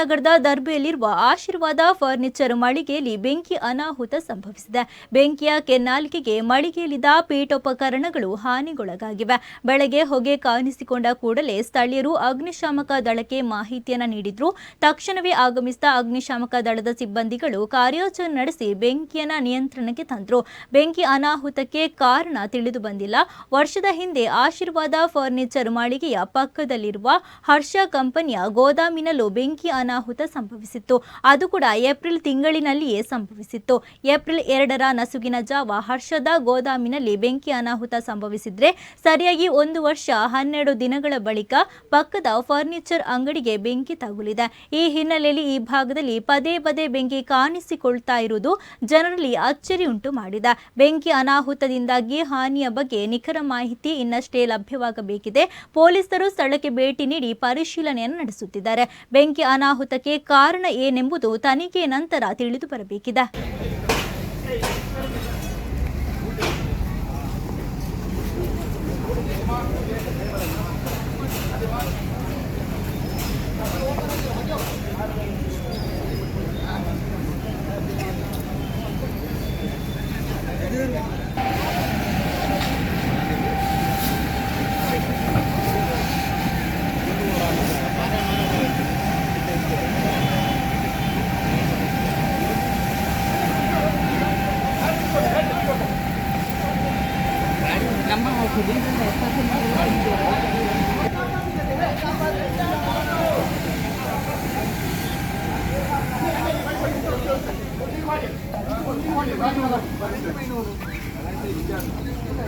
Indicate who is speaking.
Speaker 1: ನಗರದ ದರ್ಬೆಯಲ್ಲಿರುವ ಆಶೀರ್ವಾದ ಫರ್ನಿಚರ್ ಮಳಿಗೆಯಲ್ಲಿ ಬೆಂಕಿ ಅನಾಹುತ ಸಂಭವಿಸಿದೆ. ಬೆಂಕಿಯ ಕೆನ್ನಾಲಿಕೆಗೆ ಮಳಿಗೆಯಲ್ಲಿದ್ದ ಪೀಠೋಪಕರಣಗಳು ಹಾನಿಗೊಳಗಾಗಿವೆ. ಬೆಳಗ್ಗೆ ಹೊಗೆ ಕಾಣಿಸಿಕೊಂಡ ಕೂಡಲೇ ಸ್ಥಳೀಯರು ಅಗ್ನಿಶಾಮಕ ದಳಕ್ಕೆ ಮಾಹಿತಿಯನ್ನು ನೀಡಿದ್ರು. ತಕ್ಷಣವೇ ಆಗಮಿಸಿದ ಅಗ್ನಿಶಾಮಕ ದಳದ ಸಿಬ್ಬಂದಿಗಳು ಕಾರ್ಯಾಚರಣೆ ನಡೆಸಿ ಬೆಂಕಿಯನ್ನು ನಿಯಂತ್ರಣಕ್ಕೆ ತಂದ್ರು. ಬೆಂಕಿ ಅನಾಹುತಕ್ಕೆ ಕಾರಣ ತಿಳಿದು ಬಂದಿಲ್ಲ. ವರ್ಷದ ಹಿಂದೆ ಆಶೀರ್ವಾದ ಫರ್ನಿಚರ್ ಮಳಿಗೆಯ ಪಕ್ಕದಲ್ಲಿರುವ ಹರ್ಷ ಕಂಪನಿಯ ಗೋದಾಮಿನಲ್ಲೂ ಬೆಂಕಿ ಅನಾಹುತ ಸಂಭವಿಸಿತ್ತು. ಅದು ಕೂಡ ಏಪ್ರಿಲ್ ತಿಂಗಳಿನಲ್ಲಿಯೇ ಸಂಭವಿಸಿತ್ತು. ಏಪ್ರಿಲ್ ಎರಡರ ನಸುಗಿನ ಜಾವ ಹರ್ಷದ ಗೋದಾಮಿನಲ್ಲಿ ಬೆಂಕಿ ಅನಾಹುತ ಸಂಭವಿಸಿದ್ರೆ ಸರಿಯಾಗಿ ಒಂದು ವರ್ಷ ಹನ್ನೆರಡು ದಿನಗಳ ಬಳಿಕ ಪಕ್ಕದ ಫರ್ನಿಚರ್ ಅಂಗಡಿಗೆ ಬೆಂಕಿ ತಗುಲಿದೆ. ಈ ಹಿನ್ನೆಲೆಯಲ್ಲಿ ಈ ಭಾಗದಲ್ಲಿ ಪದೇ ಪದೇ ಬೆಂಕಿ ಕಾಣಿಸಿಕೊಳ್ತಾ ಇರುವುದು ಜನರಲ್ಲಿ ಅಚ್ಚರಿ ಉಂಟು ಮಾಡಿದೆ. ಬೆಂಕಿ ಅನಾಹುತದಿಂದಾಗಿ ಹಾನಿಯ ಬಗ್ಗೆ ನಿಖರ ಮಾಹಿತಿ ಇನ್ನಷ್ಟೇ ಲಭ್ಯವಾಗಬೇಕಿದೆ. ಪೊಲೀಸರು ಸ್ಥಳಕ್ಕೆ ಭೇಟಿ ನೀಡಿ ಪರಿಶೀಲನೆಯನ್ನು ನಡೆಸುತ್ತಿದ್ದಾರೆ. ಬೆಂಕಿ ಅನಾಹುತಕ್ಕೆ ಕಾರಣ ಏನೆಂಬುದು ತನಿಖೆ ನಂತರ ತಿಳಿದು ಬರಬೇಕಿದೆ 快点，快点，快点，快点！